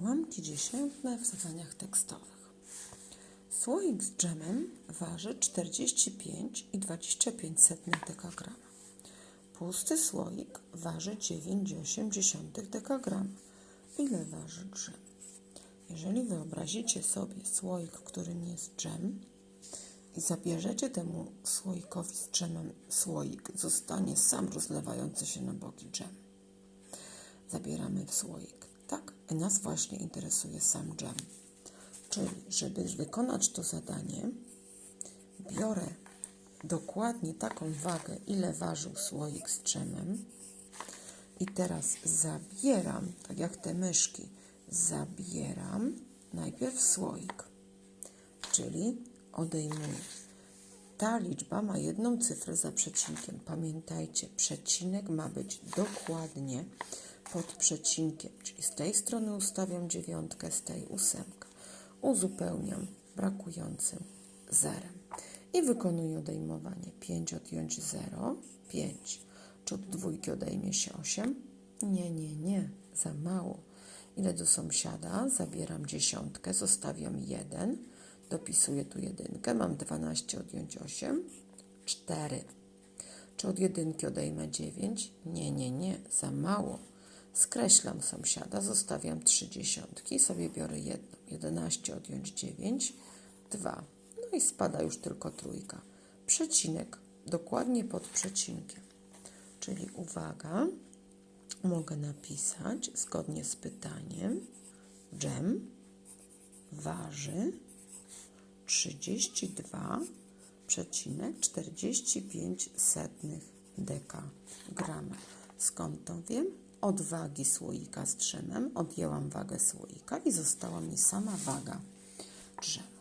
Ułamki dziesiętne w zadaniach tekstowych. Słoik z dżemem waży 45,25 dekagrama. Pusty słoik waży 9,8 dekagrama. Ile waży dżem? Jeżeli wyobrazicie sobie słoik, którym jest dżem i zabierzecie temu słoikowi z dżemem słoik, zostanie sam rozlewający się na boki dżem zabieramy słoik. Tak, nas właśnie interesuje sam dżem. Czyli, żeby wykonać to zadanie, biorę dokładnie taką wagę, ile ważył słoik z dżemem i teraz zabieram, tak jak te myszki, zabieram najpierw słoik, czyli odejmuję. Ta liczba ma jedną cyfrę za przecinkiem. Pamiętajcie, przecinek ma być dokładnie pod przecinkiem, czyli z tej strony ustawiam dziewiątkę, z tej ósemkę. Uzupełniam brakującym zerem i wykonuję odejmowanie. 5 odjąć 0, 5. Czy od dwójki odejmie się 8? Nie, nie, nie, za mało. Ile do sąsiada? Zabieram dziesiątkę, zostawiam 1, dopisuję tu jedynkę, mam 12 odjąć 8, 4. Czy od jedynki odejmę 9? Nie, nie, nie, za mało. Skreślam sąsiada, zostawiam trzy dziesiątki, sobie biorę jedną. 11 odjąć 9, 2. No i spada już tylko trójka. Przecinek dokładnie pod przecinkiem. Czyli uwaga, mogę napisać zgodnie z pytaniem, dżem waży 32,45 dekagrama. Skąd to wiem? Od wagi słoika z drzemem odjęłam wagę słoika i została mi sama waga drzema.